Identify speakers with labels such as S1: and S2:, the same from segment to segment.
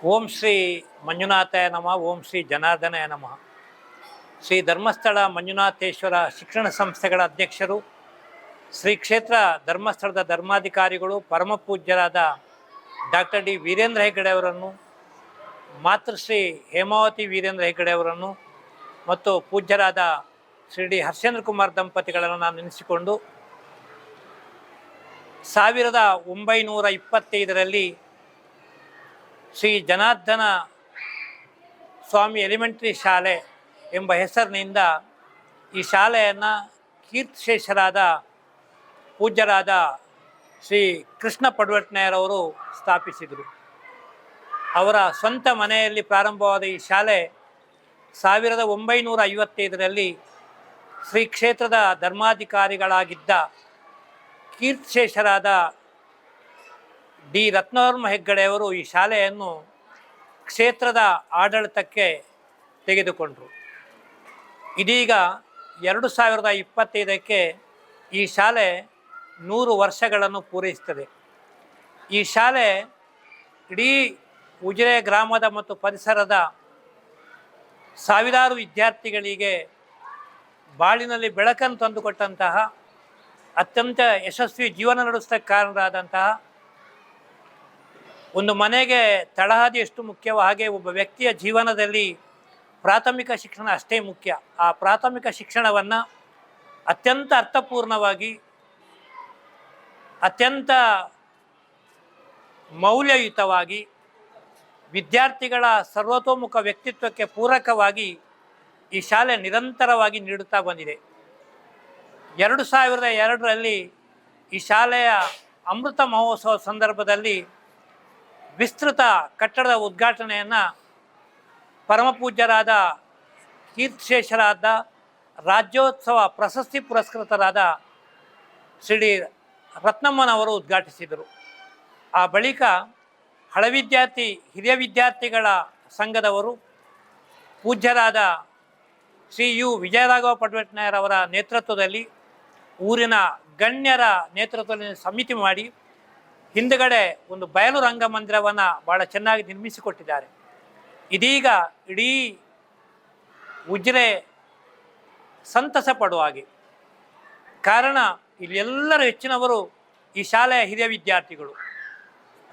S1: ಓಂ ಶ್ರೀ ಮಂಜುನಾಥಾಯ ನಮಃ, ಓಂ ಶ್ರೀ ಜನಾರ್ದನಯ ನಮಃ. ಶ್ರೀ ಧರ್ಮಸ್ಥಳ ಮಂಜುನಾಥೇಶ್ವರ ಶಿಕ್ಷಣ ಸಂಸ್ಥೆಗಳ ಅಧ್ಯಕ್ಷರು, ಶ್ರೀ ಕ್ಷೇತ್ರ ಧರ್ಮಸ್ಥಳದ ಧರ್ಮಾಧಿಕಾರಿಗಳು, ಪರಮ ಪೂಜ್ಯರಾದ ಡಾಕ್ಟರ್ ಡಿ ವೀರೇಂದ್ರ ಹೆಗ್ಗಡೆ ಅವರನ್ನು ಮಾತೃಶ್ರೀ ಹೇಮಾವತಿ ವೀರೇಂದ್ರ ಹೆಗ್ಗಡೆ ಅವರನ್ನು, ಮತ್ತು ಪೂಜ್ಯರಾದ ಶ್ರೀ ಡಿ ಹರ್ಷೇಂದ್ರ ಕುಮಾರ್ ದಂಪತಿಗಳನ್ನು ನಾನು ನೆನೆಸಿಕೊಂಡು, ಸಾವಿರದ ಒಂಬೈನೂರ ಇಪ್ಪತ್ತೈದರಲ್ಲಿ ಶ್ರೀ ಜನಾರ್ದನ ಸ್ವಾಮಿ ಎಲಿಮೆಂಟ್ರಿ ಶಾಲೆ ಎಂಬ ಹೆಸರಿನಿಂದ ಈ ಶಾಲೆಯನ್ನು ಕೀರ್ತಿಶೇಷರಾದ ಪೂಜ್ಯರಾದ ಶ್ರೀ ಕೃಷ್ಣ ಪಡ್ವಟ್ನೆಯರವರು ಸ್ಥಾಪಿಸಿದರು. ಅವರ ಸ್ವಂತ ಮನೆಯಲ್ಲಿ ಪ್ರಾರಂಭವಾದ ಈ ಶಾಲೆ ಸಾವಿರದ ಒಂಬೈನೂರ ಐವತ್ತೈದರಲ್ಲಿ ಶ್ರೀ ಕ್ಷೇತ್ರದ ಧರ್ಮಾಧಿಕಾರಿಗಳಾಗಿದ್ದ ಕೀರ್ತಿಶೇಷರಾದ ಡಿ. ರತ್ನವರ್ಮ ಹೆಗ್ಗಡೆಯವರು ಈ ಶಾಲೆಯನ್ನು ಕ್ಷೇತ್ರದ ಆಡಳಿತಕ್ಕೆ ತೆಗೆದುಕೊಂಡರು. ಇದೀಗ ಎರಡು ಸಾವಿರದ ಇಪ್ಪತ್ತೈದಕ್ಕೆ ಈ ಶಾಲೆ ನೂರು ವರ್ಷಗಳನ್ನು ಪೂರೈಸ್ತದೆ ಈ ಶಾಲೆ ಇಡೀ ಉಜಿರೆ ಗ್ರಾಮದ ಮತ್ತು ಪರಿಸರದ ಸಾವಿರಾರು ವಿದ್ಯಾರ್ಥಿಗಳಿಗೆ ಬಾಳಿನಲ್ಲಿ ಬೆಳಕನ್ನು ತಂದುಕೊಟ್ಟಂತಹ ಅತ್ಯಂತ ಯಶಸ್ವಿ ಜೀವನ ನಡೆಸೋಕ್ಕೆ ಕಾರಣರಾದಂತಹ ಒಂದು ಮನೆಗೆ ತಳಹದಿ ಎಷ್ಟು ಮುಖ್ಯವೋ ಹಾಗೆ ಒಬ್ಬ ವ್ಯಕ್ತಿಯ ಜೀವನದಲ್ಲಿ ಪ್ರಾಥಮಿಕ ಶಿಕ್ಷಣ ಅಷ್ಟೇ ಮುಖ್ಯ. ಆ ಪ್ರಾಥಮಿಕ ಶಿಕ್ಷಣವನ್ನು ಅತ್ಯಂತ ಅರ್ಥಪೂರ್ಣವಾಗಿ, ಅತ್ಯಂತ ಮೌಲ್ಯಯುತವಾಗಿ, ವಿದ್ಯಾರ್ಥಿಗಳ ಸರ್ವತೋಮುಖ ವ್ಯಕ್ತಿತ್ವಕ್ಕೆ ಪೂರಕವಾಗಿ ಈ ಶಾಲೆ ನಿರಂತರವಾಗಿ ನೀಡುತ್ತಾ ಬಂದಿದೆ. ಎರಡು ಸಾವಿರದ ಎರಡರಲ್ಲಿ ಈ ಶಾಲೆಯ ಅಮೃತ ಮಹೋತ್ಸವ ಸಂದರ್ಭದಲ್ಲಿ ವಿಸ್ತೃತ ಕಟ್ಟಡದ ಉದ್ಘಾಟನೆಯನ್ನು ಪರಮಪೂಜ್ಯರಾದ ತೀರ್ಥಶೇಷರಾದ ರಾಜ್ಯೋತ್ಸವ ಪ್ರಶಸ್ತಿ ಪುರಸ್ಕೃತರಾದ ಶ್ರೀ ರತ್ನಮ್ಮನವರು ಉದ್ಘಾಟಿಸಿದರು. ಆ ಬಳಿಕ ಹಳೆ ವಿದ್ಯಾರ್ಥಿ, ಹಿರಿಯ ವಿದ್ಯಾರ್ಥಿಗಳ ಸಂಘದವರು, ಪೂಜ್ಯರಾದ ಶ್ರೀ ಯು. ವಿಜಯರಾಘವ ಪಟ್ವಟ್ನಾಯರವರ ನೇತೃತ್ವದಲ್ಲಿ ಊರಿನ ಗಣ್ಯರ ನೇತೃತ್ವದಲ್ಲಿ ಸಮಿತಿ ಮಾಡಿ ಹಿಂದುಗಡೆ ಒಂದು ಬಯಲು ರಂಗಮಂದಿರವನ್ನು ಭಾಳ ಚೆನ್ನಾಗಿ ನಿರ್ಮಿಸಿಕೊಟ್ಟಿದ್ದಾರೆ. ಇದೀಗ ಇಡೀ ಉಜ್ರೆ ಸಂತಸ ಪಡುವ ಹಾಗೆ. ಕಾರಣ ಇಲ್ಲಿ ಎಲ್ಲರ ಹೆಚ್ಚಿನವರು ಈ ಶಾಲೆಯ ಹಿರಿಯ ವಿದ್ಯಾರ್ಥಿಗಳು.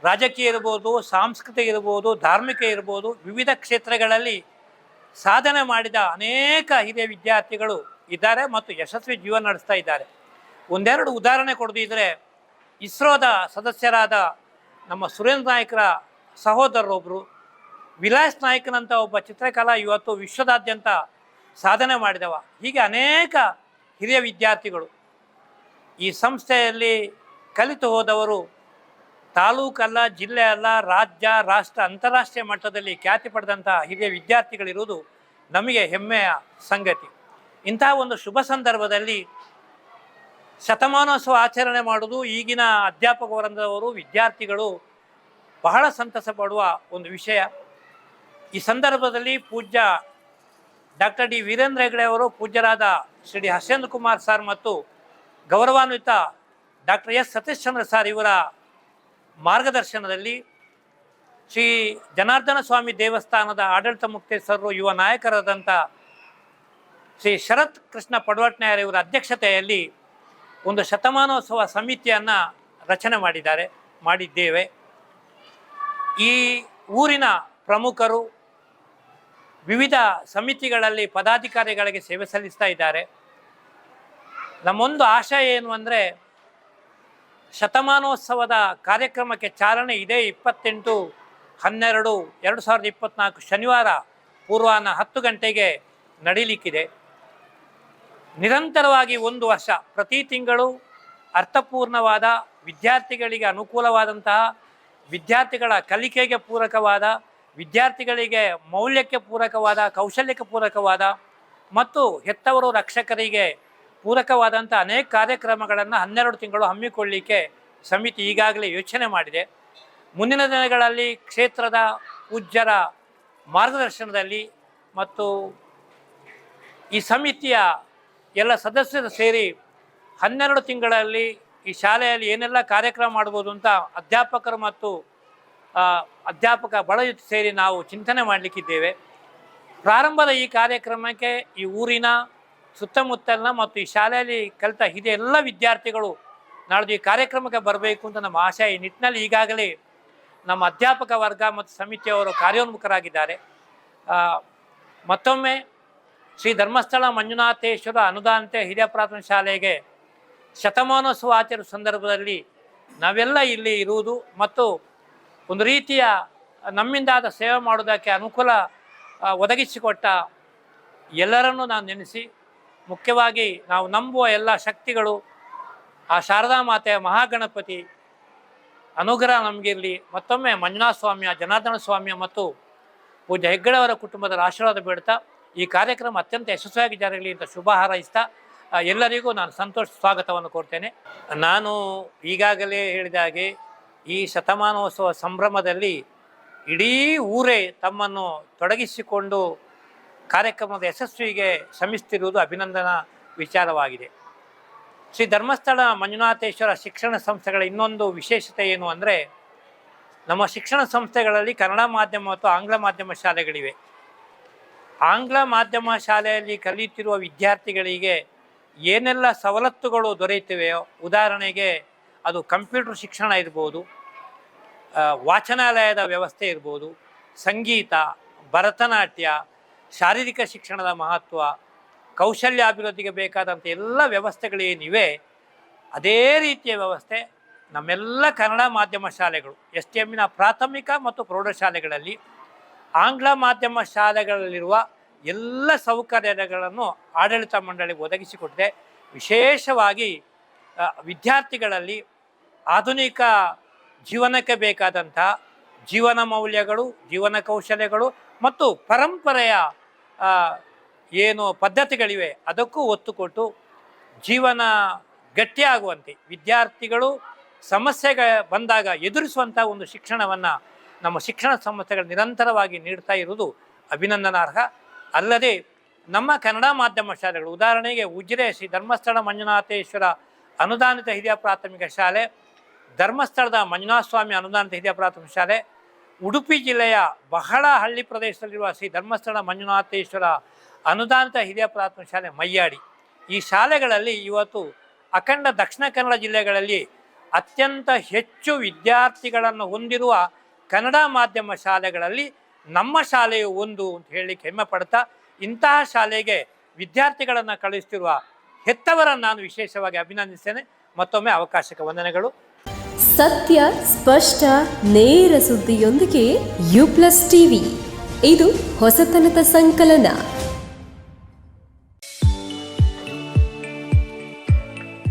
S1: ರಾಜಕೀಯ ಇರ್ಬೋದು, ಸಾಂಸ್ಕೃತಿಕ ಇರ್ಬೋದು, ಧಾರ್ಮಿಕ ಇರ್ಬೋದು, ವಿವಿಧ ಕ್ಷೇತ್ರಗಳಲ್ಲಿ ಸಾಧನೆ ಮಾಡಿದ ಅನೇಕ ಹಿರಿಯ ವಿದ್ಯಾರ್ಥಿಗಳು ಇದ್ದಾರೆ ಮತ್ತು ಯಶಸ್ವಿ ಜೀವನ ನಡೆಸ್ತಾ ಇದ್ದಾರೆ. ಒಂದೆರಡು ಉದಾಹರಣೆ ಕೊಡದಿದ್ದರೆ ಇಸ್ರೋದ ಸದಸ್ಯರಾದ ನಮ್ಮ ಸುರೇಂದ್ರ ನಾಯ್ಕರ ಸಹೋದರರೊಬ್ಬರು ವಿಲಾಸ್ ನಾಯ್ಕನಂಥ ಒಬ್ಬ ಚಿತ್ರಕಲಾ ಇವತ್ತು ವಿಶ್ವದಾದ್ಯಂತ ಸಾಧನೆ ಮಾಡಿದವ. ಹೀಗೆ ಅನೇಕ ಹಿರಿಯ ವಿದ್ಯಾರ್ಥಿಗಳು ಈ ಸಂಸ್ಥೆಯಲ್ಲಿ ಕಲಿತು ಹೋದವರು. ತಾಲೂಕಲ್ಲ ಜಿಲ್ಲೆ ಅಲ್ಲ ರಾಜ್ಯ, ರಾಷ್ಟ್ರ, ಅಂತಾರಾಷ್ಟ್ರೀಯ ಮಟ್ಟದಲ್ಲಿ ಖ್ಯಾತಿ ಪಡೆದಂಥ ಹಿರಿಯ ವಿದ್ಯಾರ್ಥಿಗಳಿರುವುದು ನಮಗೆ ಹೆಮ್ಮೆಯ ಸಂಗತಿ. ಇಂತಹ ಒಂದು ಶುಭ ಸಂದರ್ಭದಲ್ಲಿ ಶತಮಾನೋತ್ಸವ ಆಚರಣೆ ಮಾಡುವುದು ಈಗಿನ ಅಧ್ಯಾಪಕ ವೃಂದದವರು ವಿದ್ಯಾರ್ಥಿಗಳು ಬಹಳ ಸಂತಸ ಪಡುವ ಒಂದು ವಿಷಯ. ಈ ಸಂದರ್ಭದಲ್ಲಿ ಪೂಜ್ಯ ಡಾಕ್ಟರ್ ಡಿ ವೀರೇಂದ್ರ ಹೆಗಡೆ ಅವರು, ಪೂಜ್ಯರಾದ ಶ್ರೀ ಡಿ ಹರ್ಷೇಂದ್ರ ಕುಮಾರ್ ಸರ್ ಮತ್ತು ಗೌರವಾನ್ವಿತ doctor S Satish Chandra sir ಇವರ ಮಾರ್ಗದರ್ಶನದಲ್ಲಿ ಶ್ರೀ ಜನಾರ್ದನ ಸ್ವಾಮಿ ದೇವಸ್ಥಾನದ ಆಡಳಿತ ಮುಕ್ತೇಶ್ವರರು ಯುವ ನಾಯಕರಾದಂಥ ಶ್ರೀ ಶರತ್ ಕೃಷ್ಣ ಪಡ್ವಟ್ನಾಯರ್ ಇವರ ಅಧ್ಯಕ್ಷತೆಯಲ್ಲಿ ಒಂದು ಶತಮಾನೋತ್ಸವ ಸಮಿತಿಯನ್ನು ರಚನೆ ಮಾಡಿದ್ದಾರೆ, ಮಾಡಿದ್ದೇವೆ. ಈ ಊರಿನ ಪ್ರಮುಖರು ವಿವಿಧ ಸಮಿತಿಗಳಲ್ಲಿ ಪದಾಧಿಕಾರಿಗಳಿಗೆ ಸೇವೆ ಸಲ್ಲಿಸ್ತಾ ಇದ್ದಾರೆ. ನಮ್ಮೊಂದು ಆಶಯ ಏನು ಅಂದರೆ, ಶತಮಾನೋತ್ಸವದ ಕಾರ್ಯಕ್ರಮಕ್ಕೆ ಚಾಲನೆ ಇದೇ ಇಪ್ಪತ್ತೆಂಟು ಹನ್ನೆರಡು ಎರಡು ಸಾವಿರದ ಇಪ್ಪತ್ತ್ನಾಲ್ಕು ಶನಿವಾರ ಪೂರ್ವಾಹ್ನ ಹತ್ತು ಗಂಟೆಗೆ ನಡೀಲಿಕ್ಕಿದೆ. ನಿರಂತರವಾಗಿ ಒಂದು ವರ್ಷ, ಪ್ರತಿ ತಿಂಗಳು ಅರ್ಥಪೂರ್ಣವಾದ ವಿದ್ಯಾರ್ಥಿಗಳಿಗೆ ಅನುಕೂಲವಾದಂತಹ ವಿದ್ಯಾರ್ಥಿಗಳ ಕಲಿಕೆಗೆ ಪೂರಕವಾದ, ವಿದ್ಯಾರ್ಥಿಗಳಿಗೆ ಮೌಲ್ಯಕ್ಕೆ ಪೂರಕವಾದ, ಕೌಶಲ್ಯಕ್ಕೆ ಪೂರಕವಾದ ಮತ್ತು ಹೆತ್ತವರು ರಕ್ಷಕರಿಗೆ ಪೂರಕವಾದಂಥ ಅನೇಕ ಕಾರ್ಯಕ್ರಮಗಳನ್ನು ಹನ್ನೆರಡು ತಿಂಗಳು ಹಮ್ಮಿಕೊಳ್ಳಿಕ್ಕೆ ಸಮಿತಿ ಈಗಾಗಲೇ ಯೋಚನೆ ಮಾಡಿದೆ. ಮುಂದಿನ ದಿನಗಳಲ್ಲಿ ಕ್ಷೇತ್ರದ ಪೂಜ್ಯರ ಮಾರ್ಗದರ್ಶನದಲ್ಲಿ ಮತ್ತು ಈ ಸಮಿತಿಯ ಎಲ್ಲ ಸದಸ್ಯರು ಸೇರಿ ಹನ್ನೆರಡು ತಿಂಗಳಲ್ಲಿ ಈ ಶಾಲೆಯಲ್ಲಿ ಏನೆಲ್ಲ ಕಾರ್ಯಕ್ರಮ ಮಾಡ್ಬೋದು ಅಂತ ಅಧ್ಯಾಪಕರು ಮತ್ತು ಅಧ್ಯಾಪಕ ಬಳ ಸೇರಿ ನಾವು ಚಿಂತನೆ ಮಾಡಲಿಕ್ಕಿದ್ದೇವೆ. ಪ್ರಾರಂಭದ ಈ ಕಾರ್ಯಕ್ರಮಕ್ಕೆ ಈ ಊರಿನ ಸುತ್ತಮುತ್ತಲಿನ ಮತ್ತು ಈ ಶಾಲೆಯಲ್ಲಿ ಕಲಿತ ಹಿರಿಯ ಎಲ್ಲ ವಿದ್ಯಾರ್ಥಿಗಳು ನಾಳ್ದು ಈ ಕಾರ್ಯಕ್ರಮಕ್ಕೆ ಬರಬೇಕು ಅಂತ ನಮ್ಮ ಆಶಯ ಈ ನಿಟ್ಟಿನಲ್ಲಿ ಈಗಾಗಲೇ ನಮ್ಮ ಅಧ್ಯಾಪಕ ವರ್ಗ ಮತ್ತು ಸಮಿತಿಯವರು ಕಾರ್ಯೋನ್ಮುಖರಾಗಿದ್ದಾರೆ. ಮತ್ತೊಮ್ಮೆ ಶ್ರೀ ಧರ್ಮಸ್ಥಳ ಮಂಜುನಾಥೇಶ್ವರ ಅನುದಾನತೆ ಹಿರಿಯ ಪ್ರಾಥಮಿಕ ಶಾಲೆಗೆ ಶತಮಾನೋತ್ಸವ ಆಚರಿಸುವ ಸಂದರ್ಭದಲ್ಲಿ ನಾವೆಲ್ಲ ಇಲ್ಲಿ ಇರುವುದು ಮತ್ತು ಒಂದು ರೀತಿಯ ನಮ್ಮಿಂದಾದ ಸೇವೆ ಮಾಡೋದಕ್ಕೆ ಅನುಕೂಲ ಒದಗಿಸಿಕೊಟ್ಟ ಎಲ್ಲರನ್ನೂ ನಾನು ನೆನೆಸಿ, ಮುಖ್ಯವಾಗಿ ನಾವು ನಂಬುವ ಎಲ್ಲ ಶಕ್ತಿಗಳು, ಆ ಶಾರದಾ ಮಾತೆಯ ಮಹಾಗಣಪತಿ ಅನುಗ್ರಹ ನಮಗಿರಲಿ ಮತ್ತೊಮ್ಮೆ ಮಂಜುನಾಥ ಸ್ವಾಮಿಯ, ಜನಾರ್ದನ ಸ್ವಾಮಿಯ ಮತ್ತು ಪೂಜ್ಯ ಹೆಗ್ಗಡೆಯವರ ಕುಟುಂಬದ ಆಶೀರ್ವಾದ ಬೇಡ್ತಾ ಈ ಕಾರ್ಯಕ್ರಮ ಅತ್ಯಂತ ಯಶಸ್ವಿಯಾಗಿ ಜರಗಲಿ ಅಂತ ಶುಭ ಹಾರೈಸ್ತಾ ಎಲ್ಲರಿಗೂ ನಾನು ಸಂತೋಷ ಸ್ವಾಗತವನ್ನು ಕೋರ್ತೇನೆ. ನಾನು ಈಗಾಗಲೇ ಹೇಳಿದ ಹಾಗೆ ಈ ಶತಮಾನೋತ್ಸವ ಸಂಭ್ರಮದಲ್ಲಿ ಇಡೀ ಊರೇ ತಮ್ಮನ್ನು ತೊಡಗಿಸಿಕೊಂಡು ಕಾರ್ಯಕ್ರಮದ ಯಶಸ್ವಿಗೆ ಶ್ರಮಿಸ್ತಿರುವುದು ಅಭಿನಂದನಾ ವಿಚಾರವಾಗಿದೆ. ಶ್ರೀ ಧರ್ಮಸ್ಥಳ ಮಂಜುನಾಥೇಶ್ವರ ಶಿಕ್ಷಣ ಸಂಸ್ಥೆಗಳ ಇನ್ನೊಂದು ವಿಶೇಷತೆ ಏನು ಅಂದರೆ, ನಮ್ಮ ಶಿಕ್ಷಣ ಸಂಸ್ಥೆಗಳಲ್ಲಿ ಕನ್ನಡ ಮಾಧ್ಯಮ ಮತ್ತು ಆಂಗ್ಲ ಮಾಧ್ಯಮ ಶಾಲೆಗಳಿವೆ. ಆಂಗ್ಲ ಮಾಧ್ಯಮ ಶಾಲೆಯಲ್ಲಿ ಕಲಿಯುತ್ತಿರುವ ವಿದ್ಯಾರ್ಥಿಗಳಿಗೆ ಏನೆಲ್ಲ ಸವಲತ್ತುಗಳು ದೊರೆಯುತ್ತವೆಯೋ, ಉದಾಹರಣೆಗೆ ಅದು ಕಂಪ್ಯೂಟರ್ ಶಿಕ್ಷಣ ಇರ್ಬೋದು ವಾಚನಾಲಯದ ವ್ಯವಸ್ಥೆ ಇರ್ಬೋದು, ಸಂಗೀತ, ಭರತನಾಟ್ಯ, ಶಾರೀರಿಕ ಶಿಕ್ಷಣದ ಮಹತ್ವ, ಕೌಶಲ್ಯಾಭಿವೃದ್ಧಿಗೆ ಬೇಕಾದಂಥ ಎಲ್ಲ ವ್ಯವಸ್ಥೆಗಳೇನಿವೆ ಅದೇ ರೀತಿಯ ವ್ಯವಸ್ಥೆ ನಮ್ಮೆಲ್ಲ ಕನ್ನಡ ಮಾಧ್ಯಮ ಶಾಲೆಗಳು, ಎಸ್ ಟಿ ಎಮ್ಮಿನ ಪ್ರಾಥಮಿಕ ಮತ್ತು ಪ್ರೌಢಶಾಲೆಗಳಲ್ಲಿ ಆಂಗ್ಲ ಮಾಧ್ಯಮ ಶಾಲೆಗಳಲ್ಲಿರುವ ಎಲ್ಲ ಸೌಕರ್ಯಗಳನ್ನು ಆಡಳಿತ ಮಂಡಳಿ ಒದಗಿಸಿಕೊಟ್ಟಿದೆ. ವಿಶೇಷವಾಗಿ ವಿದ್ಯಾರ್ಥಿಗಳಲ್ಲಿ ಆಧುನಿಕ ಜೀವನಕ್ಕೆ ಬೇಕಾದಂಥ ಜೀವನ ಮೌಲ್ಯಗಳು, ಜೀವನ ಕೌಶಲ್ಯಗಳು ಮತ್ತು ಪರಂಪರೆಯ ಏನು ಪದ್ಧತಿಗಳಿವೆ ಅದಕ್ಕೂ ಒತ್ತು ಕೊಟ್ಟು ಜೀವನ ಗಟ್ಟಿಯಾಗುವಂತೆ ವಿದ್ಯಾರ್ಥಿಗಳು ಸಮಸ್ಯೆಗೆ ಬಂದಾಗ ಎದುರಿಸುವಂಥ ಒಂದು ಶಿಕ್ಷಣವನ್ನು ನಮ್ಮ ಶಿಕ್ಷಣ ಸಂಸ್ಥೆಗಳು ನಿರಂತರವಾಗಿ ನೀಡ್ತಾ ಇರುವುದು ಅಭಿನಂದನಾರ್ಹ. ಅಲ್ಲದೆ ನಮ್ಮ ಕನ್ನಡ ಮಾಧ್ಯಮ ಶಾಲೆಗಳು, ಉದಾಹರಣೆಗೆ ಉಜಿರೆ ಶ್ರೀ ಧರ್ಮಸ್ಥಳ ಮಂಜುನಾಥೇಶ್ವರ ಅನುದಾನಿತ ಹಿರಿಯ ಪ್ರಾಥಮಿಕ ಶಾಲೆ, ಧರ್ಮಸ್ಥಳದ ಮಂಜುನಾಥ ಸ್ವಾಮಿ ಅನುದಾನಿತ ಹಿರಿಯ ಪ್ರಾಥಮಿಕ ಶಾಲೆ, ಉಡುಪಿ ಜಿಲ್ಲೆಯ ಬಹಳ ಹಳ್ಳಿ ಪ್ರದೇಶದಲ್ಲಿರುವ ಶ್ರೀ ಧರ್ಮಸ್ಥಳ ಮಂಜುನಾಥೇಶ್ವರ ಅನುದಾನಿತ ಹಿರಿಯ ಪ್ರಾಥಮಿಕ ಶಾಲೆ ಮಯ್ಯಾಡಿ ಈ ಶಾಲೆಗಳಲ್ಲಿ ಇವತ್ತು ಅಖಂಡ ದಕ್ಷಿಣ ಕನ್ನಡ ಜಿಲ್ಲೆಗಳಲ್ಲಿ ಅತ್ಯಂತ ಹೆಚ್ಚು ವಿದ್ಯಾರ್ಥಿಗಳನ್ನು ಹೊಂದಿರುವ ಕನ್ನಡ ಮಾಧ್ಯಮ ಶಾಲೆಗಳಲ್ಲಿ ನಮ್ಮ ಶಾಲೆಯು ಒಂದು ಅಂತ ಹೇಳಲಿಕ್ಕೆ ಹೆಮ್ಮೆ ಪಡ್ತಾ, ಇಂತಹ ಶಾಲೆಗೆ ವಿದ್ಯಾರ್ಥಿಗಳನ್ನು ಕಳುಹಿಸ್ತಿರುವ ಹೆತ್ತವರನ್ನು ನಾನು ವಿಶೇಷವಾಗಿ ಅಭಿನಂದಿಸ್ತೇನೆ. ಮತ್ತೊಮ್ಮೆ ಅವಕಾಶಕ್ಕೆ ವಂದನೆಗಳು.
S2: ಸತ್ಯ, ಸ್ಪಷ್ಟ, ನೇರ ಸುದ್ದಿಯೊಂದಿಗೆ ಯು ಪ್ಲಸ್ ಟಿವಿ. ಇದು ಹೊಸತನದ ಸಂಕಲನ.